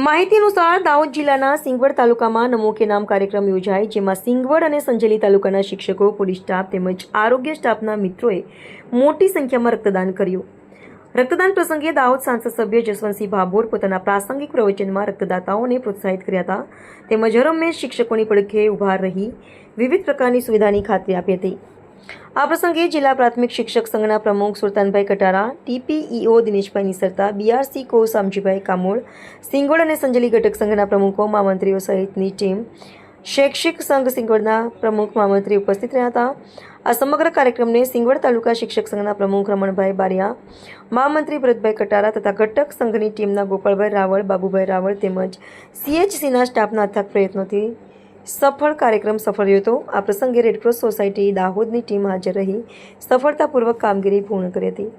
માહિતી અનુસાર દાહોદ જિલ્લાના સિંગવડ તાલુકામાં નમો કે નામ કાર્યક્રમ યોજાય, જેમાં સિંગવડ અને સંજેલી તાલુકાના શિક્ષકો, પોલીસ સ્ટાફ તેમજ આરોગ્ય સ્ટાફના મિત્રોએ મોટી સંખ્યામાં રક્તદાન કર્યું. રક્તદાન પ્રસંગે દાહોદ સાંસદ સભ્ય જસવંતસિંહ ભાભોર પોતાના પ્રાસંગિક પ્રવચનમાં રક્તદાતાઓને પ્રોત્સાહિત કર્યા હતા. તેમજ હરમેશ શિક્ષકોની પડખે ઊભા રહી વિવિધ પ્રકારની સુવિધાની ખાતરી આપી હતી. આ પ્રસંગે જિલ્લા પ્રાથમિક શિક્ષક સંઘના પ્રમુખ Sultanbhai Katara, TPEO Dineshbhai Nisarta BRC co Samjibhai Kamol સિંગોડ અને સંજલી ઘટક સંઘના પ્રમુખો, મહામંત્રીઓ સહિતની ટીમ શૈક્ષિક સંઘ સિંગોડના પ્રમુખ, મહામંત્રી ઉપસ્થિત રહ્યા હતા. આ સમગ્ર કાર્યક્રમને સિંગવડ તાલુકા શિક્ષક સંઘના પ્રમુખ રમણભાઈ બારિયા, મહામંત્રી ભરતભાઈ કટારા તથા ઘટક સંઘની ટીમના ગોપાલભાઈ રાવળ, બાબુભાઈ રાવળ તેમજ સીએચસીના સ્ટાફના અથક પ્રયત્નોથી સફળ કાર્યક્રમ સફળ રહ્યો હતો. આ પ્રસંગે રેડક્રોસ સોસાયટી દાહોદની ટીમ હાજર રહી. સફળતાપૂર્વક કામગીરી પૂર્ણ કરી હતી.